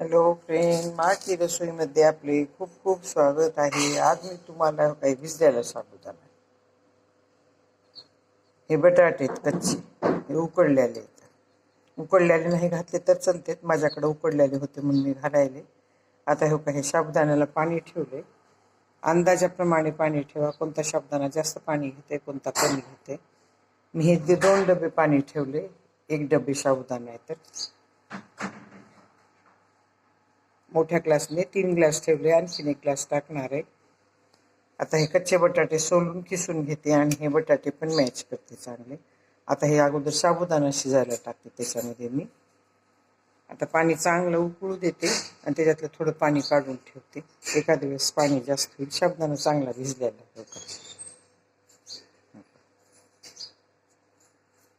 Hello friend माकी रसोईमध्ये आपले खूप खूप स्वागत आहे. आज मी तुम्हाला काही भिजलेला साबुदाणा हे बटाटे आहेत कच्चे. हे उकडलेले आहेत. उकडलेले नाही घातले तर चलतेत. माझ्याकडे उकडलेले होते म्हणून मी घालायले. आता हे काही साबुदाण्याला पाणी ठेवले. अंदाजाप्रमाणे पाणी ठेवा. कोणता साबुदाणा जास्त पाणी घेते कोणता कमी घेते. मी हे जे दोन डबे पाणी ठेवले एक डबे साबुदाणा आहे तर. मोठ्या ग्लासने तीन ग्लास ठेवले आणखीन एक ग्लास टाकणार आहे. आता हे कच्चे बटाटे सोलून किसून घेते आणि हे बटाटे पण मॅच करते चांगले. आता हे अगोदर साबुदाणा शिजायला टाकते त्याच्यामध्ये मी. आता पाणी चांगलं उकळू देते आणि त्याच्यातलं थोडं पाणी काढून ठेवते. एखाद्या वेळेस पाणी जास्त होईल साबुदाणा चांगला भिजलेला लवकर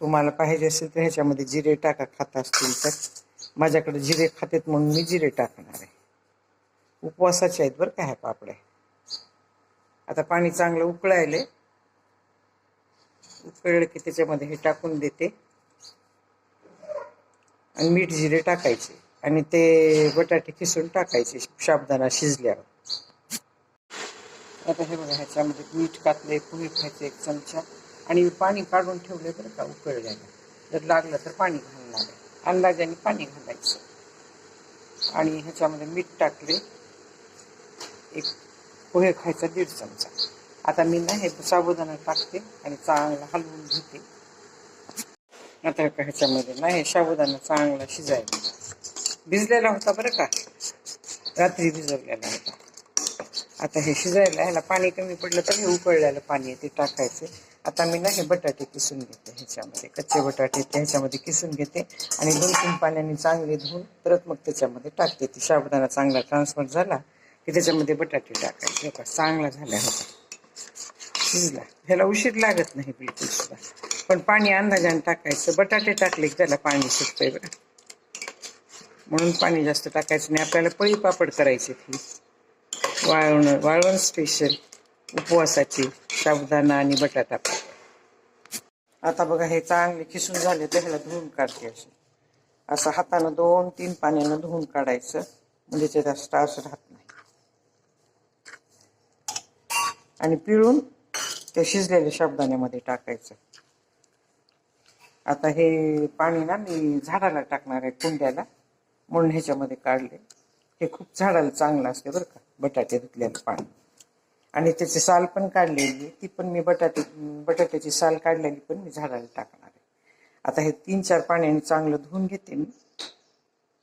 तुम्हाला पाहिजे असेल तर ह्याच्यामध्ये जिरे टाका खात असतील तर. माझ्याकडे जिरे खातेत म्हणून मी जिरे टाकणार आहे. उपवासाचे आहेत बरं का ह्या पापड्या. आता पाणी चांगलं उकळायले. उकळलं की त्याच्यामध्ये हे टाकून देते. आणि मीठ जिरे टाकायचे. आणि ते बटाटे किसून टाकायचे शाबदाना शिजल्यावर. आता हे बघा ह्याच्यामध्ये मीठ कातले पुणे खायचे एक चमचा. आणि पाणी काढून ठेवले बरं का उकळल्याला जर लागलं तर पाणी घालणार आहे. अंदाजाने पाणी घालायचं. आणि ह्याच्यामध्ये मीठ टाकले. एक पोहे खायचा दीड चमचा. आता मी ना हे साबुदाणा टाकते आणि चांगला हलवून घेते. आता का ह्याच्यामध्ये ना हे साबुदाणा चांगला शिजायला भिजलेला होता बरं का? रात्री भिजवलेला होता. आता हे शिजायला ह्याला पाणी कमी पडलं तर हे उकळलेलं पाणी आहे ते टाकायचं. आता मी ना हे बटाटे किसून घेते ह्याच्यामध्ये. कच्चे बटाटे ते ह्याच्यामध्ये किसून घेते आणि दोन तीन पाण्याने चांगले धुवून परत मग त्याच्यामध्ये टाकते. ती साबुदाणा चांगला ट्रान्सफर झाला की त्याच्यामध्ये बटाटे टाकायचे. का चांगला झाला होता शिजला. ह्याला उशीर लागत नाही बिलकुल सुद्धा. पण पाणी अंदाजाने टाकायचं. बटाटे टाकले की त्याला पाणी सुटतंय बरं. म्हणून पाणी जास्त टाकायचं नाही. आपल्याला पळी पापड करायचे ती वाळवण वाळवण स्पेशल उपवासाची. साबुदाणा आणि बटाटा आता बघा हे चांगले किसून झाले तर ह्याला धुवून काढते असे असं हातानं दोन तीन पाण्यानं धुवून काढायचं. म्हणजे त्याचा स्टार्स राहत नाही. आणि पिळून ते शिजलेल्या साबुदाण्यामध्ये टाकायचं. आता हे पाणी ना मी झाडाला टाकणार आहे कुंड्याला. म्हणून ह्याच्यामध्ये काढले. हे खूप झाडाला चांगलं असते बरं का बटाटे धुतलेलं पाणी. आणि त्याची साल पण काढलेली ती पण मी बटाटे बटाट्याची साल काढलेली पण मी झाडाला टाकणार आहे. आता हे तीन चार पाण्याने चांगलं धुवून घेते मी.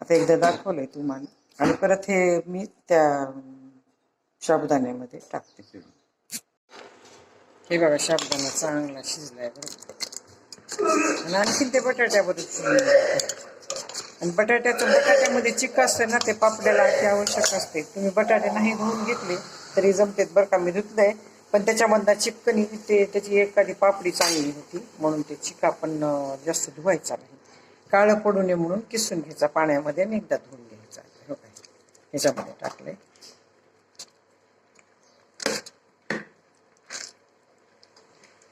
आता एकदा दाखवलंय तुम्हाला. आणि परत हे मी त्या शाबदाण्यामध्ये टाकते. हे बघा शाबदाना चांगला शिजलाय बरोबर आणि आणखीन ते बटाट्याबद्दल आणि बटाट्याचं बटाट्यामध्ये चिक असतं ना ते पापड्याला अति आवश्यक असते. तुम्ही बटाटे नाही धुवून घेतले तरी जमतेत बरं का. मी धुतलंय पण त्याच्यामधला चिकनी ते त्याची एखादी पापडी चांगली होती म्हणून ते चिक आपण जास्त धुवायचा नाही. काळं पडू नये म्हणून किसून घ्यायचा पाण्यामध्ये आणि एकदा धुवून घ्यायचा. हो काय ह्याच्यामध्ये टाकलंय.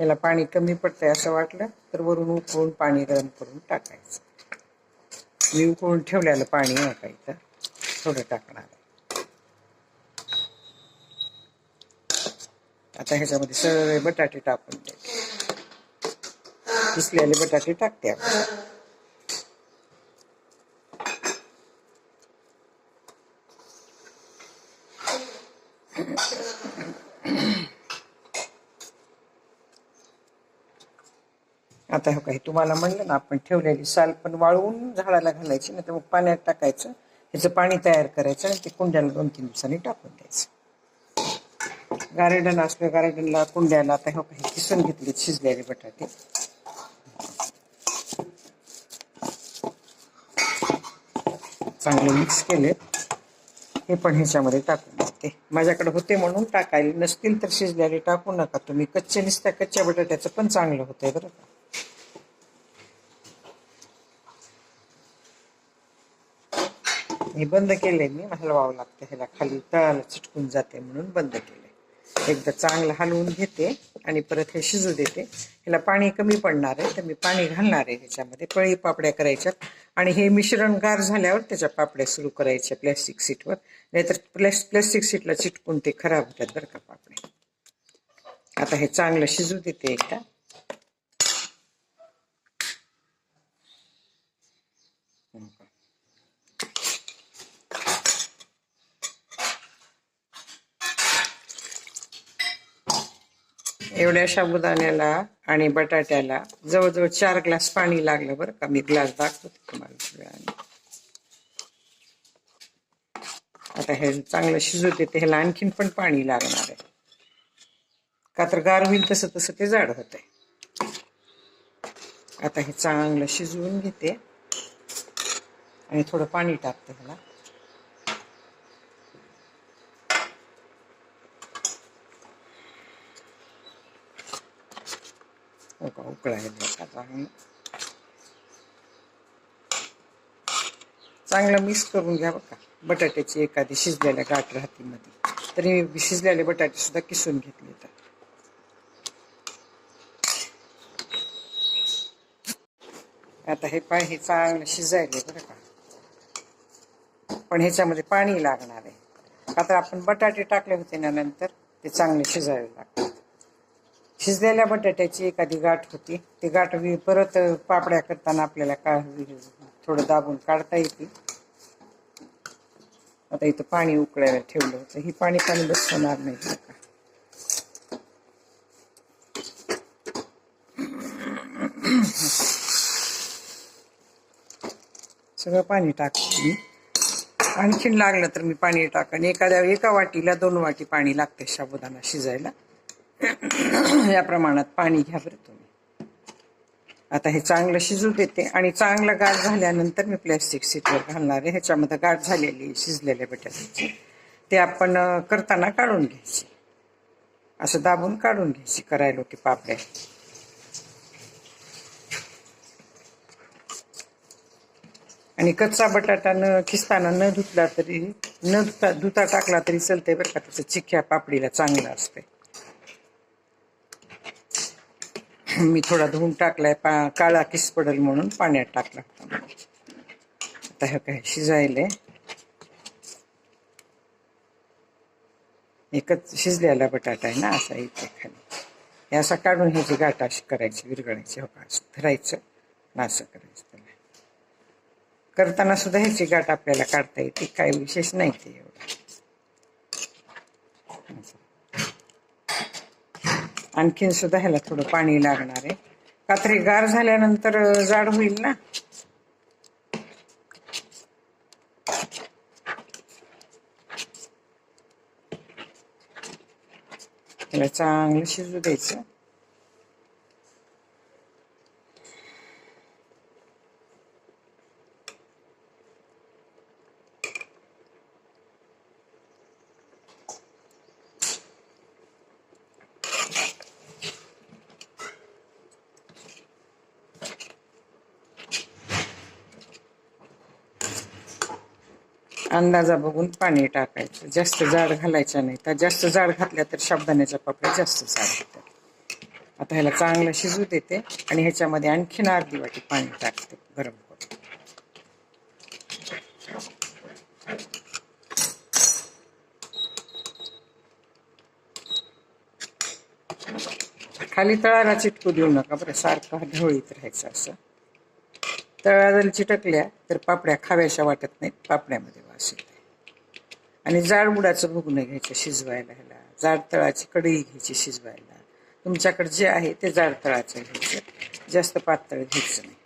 याला पाणी कमी पडतंय असं वाटलं तर वरून उकळून पाणी गरम करून टाकायचं. मी उकळून ठेवलेलं पाणी वाटायचं थोडं टाकणार. आता ह्याच्यामध्ये सगळे बटाटे टाकून द्यायचे. किसलेले बटाटे टाकते आपण. आता हो काही तुम्हाला म्हणलं ना आपण ठेवलेली साल पण वाळवून झाडाला घालायची ना तर मग पाण्यात टाकायचं ह्याचं पाणी तयार करायचं आणि ते कुंड्याला दोन तीन दिवसांनी टाकून द्यायचं. गार्डन असलं गार्डनला कुंड्याला आता हो काही किसून घेतले शिजलेले बटाटे. चांगले मिक्स केले. हे पण ह्याच्यामध्ये टाकून देते. माझ्याकडे होते म्हणून टाकायला नसतील तर शिजलेले टाकू नका तुम्ही. कच्चे नुसत्या कच्च्या बटाट्याचं पण चांगलं होतंय बरं का. हे बंद केले मी हलवावं लागतं ह्याला. खाली तळाला चिटकून जाते म्हणून बंद केलंय. एकदा चांगलं हलवून घेते आणि परत हे शिजू देते. ह्याला पाणी कमी पडणार आहे तर मी पाणी घालणार आहे ह्याच्यामध्ये. पळी पापड्या करायच्यात आणि हे मिश्रण गार झाल्यावर त्याच्या पापड्या सुरू करायच्या प्लॅस्टिक सीटवर नाहीतर प्लॅस प्लॅस्टिक सीटला चिटकून ते खराब होतात बरं का पापडे. आता हे चांगलं शिजू देते एकदा. एवढ्या साबुदाण्याला आणि बटाट्याला जवळजवळ चार ग्लास पाणी लागलं बरं का. मी ग्लास दाखवते तुम्हाला आता हे चांगलं शिजू देते ह्याला आणखीन पण पाणी लागणार आहे. का तर गार होईल तसं तसं ते जाड होत आहे आता हे चांगलं शिजवून घेते. आणि थोडं पाणी टाकते ह्याला. हो का उकळायला आता चांगलं चांगलं मिक्स करून घ्या बघा बटाट्याची एखादी शिजलेल्या गाठ राहते मध्ये. तरी मी शिजलेले बटाटे सुद्धा किसून घेतले तर. आता हे पाय हे चांगलं शिजायले बरं का. पण ह्याच्यामध्ये पाणी लागणार आहे. आता आपण बटाटे टाकले होते ना नंतर ते चांगले शिजायला लागतात शिजलेल्या बटाट्याची एखादी गाठ होती. ती गाठ परत पापड्या करताना आपल्याला का थोडं दाबून काढता येते. आता इथं पाणी उकळायला ठेवलं होतं. ही पाणी पाणी बसवणार नाही का. सगळं पाणी टाकते मी. आणखीन लागलं तर मी पाणी टाकन. एखाद्या एका वाटीला दोन वाटी पाणी लागते साबुदाणा शिजायला. या प्रमाणात पाणी घ्या बरं तुम्ही. आता हे चांगलं शिजू देते आणि चांगलं गाठ झाल्यानंतर मी प्लॅस्टिक सीटवर घालणार आहे. ह्याच्यामध्ये गाठ झालेली शिजलेल्या बटाट्याची. ते आपण करताना काढून घ्यायची. असं दाबून काढून घ्यायची करायला होती पापड्या. आणि कच्चा बटाटा न खिसताना न धुतला तरी न धुता धुता टाकला तरी चलते बरं का. त्याचं चिख्या पापडीला चांगलं असते मी थोडा धुवून टाकलाय पा काळा किस पडेल म्हणून पाण्यात टाकला. आता हे काय शिजायले. एकच शिजलेला बटाटा आहे ना असा इथे खाली. हे असा काढून ह्याची गाठ अशी करायची विरगळायची हो का? असं धरायचं असं करायचं त्याला. करताना सुद्धा ह्याची गाठ आपल्याला काढता येते. काय विशेष नाही ते. आणखीन सुद्धा ह्याला थोडं पाणी लागणार आहे. कात्री गार झाल्यानंतर जाड होईल ना? ह्याला चांगलं शिजू द्यायचं. अंदाजा बघून पाणी टाकायचं. जास्त जाड घालायचं नाही. तर जास्त जाड घातल्या तर शाबदाण्याच्या पापड्या जास्त जाड होतात. आता ह्याला चांगलं शिजू देते आणि ह्याच्यामध्ये आणखीन अर्धी वाटी पाणी टाकते गरम करून. खाली तळाला चिटकू देऊ नका बरं सारखं ढवळीत राहायचं असं. तळाला चिटकल्या तर पापड्या खाव्याशा वाटत नाहीत पापड्यामध्ये वास आणि जाड बुडाचं भुगणं घ्यायचं शिजवायला ह्याला. जाड तळाची कढई घ्यायची शिजवायला. तुमच्याकडे जे आहे ते जाड तळाचं घ्यायचं. जास्त पातळ घ्यायचं नाही.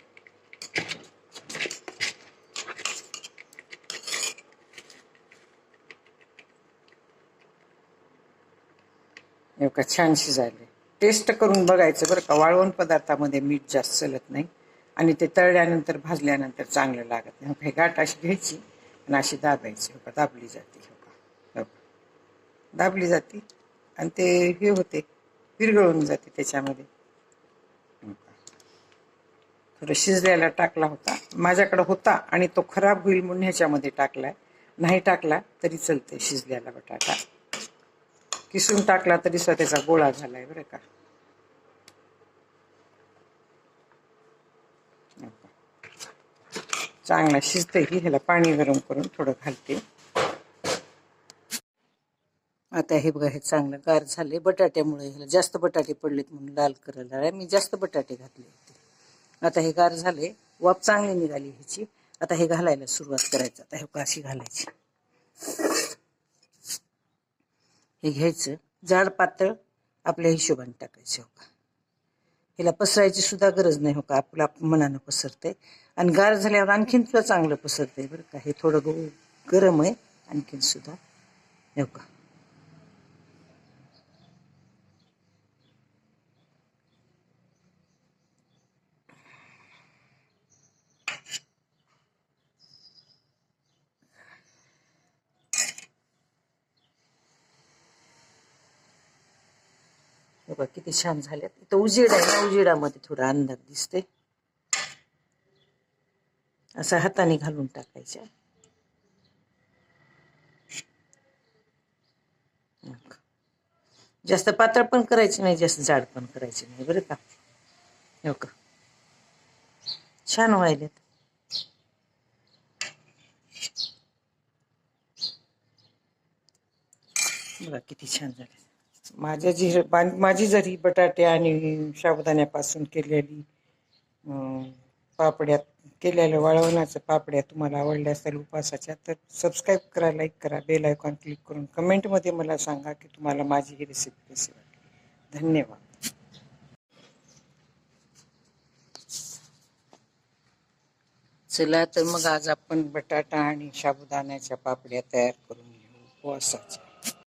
का छान शिजायले टेस्ट करून बघायचं बरं का. वाळवण पदार्थामध्ये मीठ जास्त चलत नाही. आणि ते तळल्यानंतर भाजल्यानंतर चांगलं लागत नाही. हे गाठ अशी घ्यायची. आणि अशी दाबायची हो का दाबली जाते हो. का दाबली जाते आणि ते हे होते विरघळून जाते त्याच्यामध्ये. हो का. थोडं शिजल्याला टाकला होता. माझ्याकडे होता आणि तो खराब होईल म्हणून ह्याच्यामध्ये टाकलाय नाही टाकला तरी चालते शिजल्याला बटाटा. किसून टाकला तरी स्वतःचा गोळा झालाय बरं का. चांगला शिजतं की ह्याला पाणी गरम करून थोडं घालते. आता हे बघा हे चांगलं गार झाले बटाट्यामुळे ह्याला जास्त बटाटे पडलेत म्हणून लाल करायला मी जास्त बटाटे घातले होते. आता हे गार झाले वाफ चांगली निघाली ह्याची. आता हे घालायला सुरुवात करायचं. आता हे बघा अशी घालायची. हे घ्यायचं. जाड पातळ आपल्या हिशोबाने टाकायचं हो का? ह्याला पसरायची सुद्धा गरज नाही हो का? आपलं मनानं पसरते आणि गार झाल्यावर आणखीन तुला चांगलं पसरतंय बरं का. हे थोडं गो गरम आहे आणखीन सुद्धा येऊ का? किती छान झाल्यात. इथं उजेड आहे ना उजेडामध्ये थोडा अंधार दिसते असं हाताने घालून टाकायच्या जास्त पातळ पण करायची नाही जास्त जाड पण करायची नाही बरं का? हो का? छान व्हायलेत. बघा किती छान झाले. माझ्या जी माझी जरी बटाटे आणि साबुदाण्यापासून केलेली अं, केलेल्या वळवण्याच्या पापड्या तुम्हाला आवडल्या असेल उपासाच्या तर सबस्क्राईब करा लाईक करा बेल आयकॉन क्लिक करून कमेंटमध्ये मला सांगा की तुम्हाला माझी ही रेसिपी कशी वाटली. धन्यवाद. चला तर मग आज आपण बटाटा आणि साबुदाण्याच्या पापड्या तयार करून घेऊ उपवासाच्या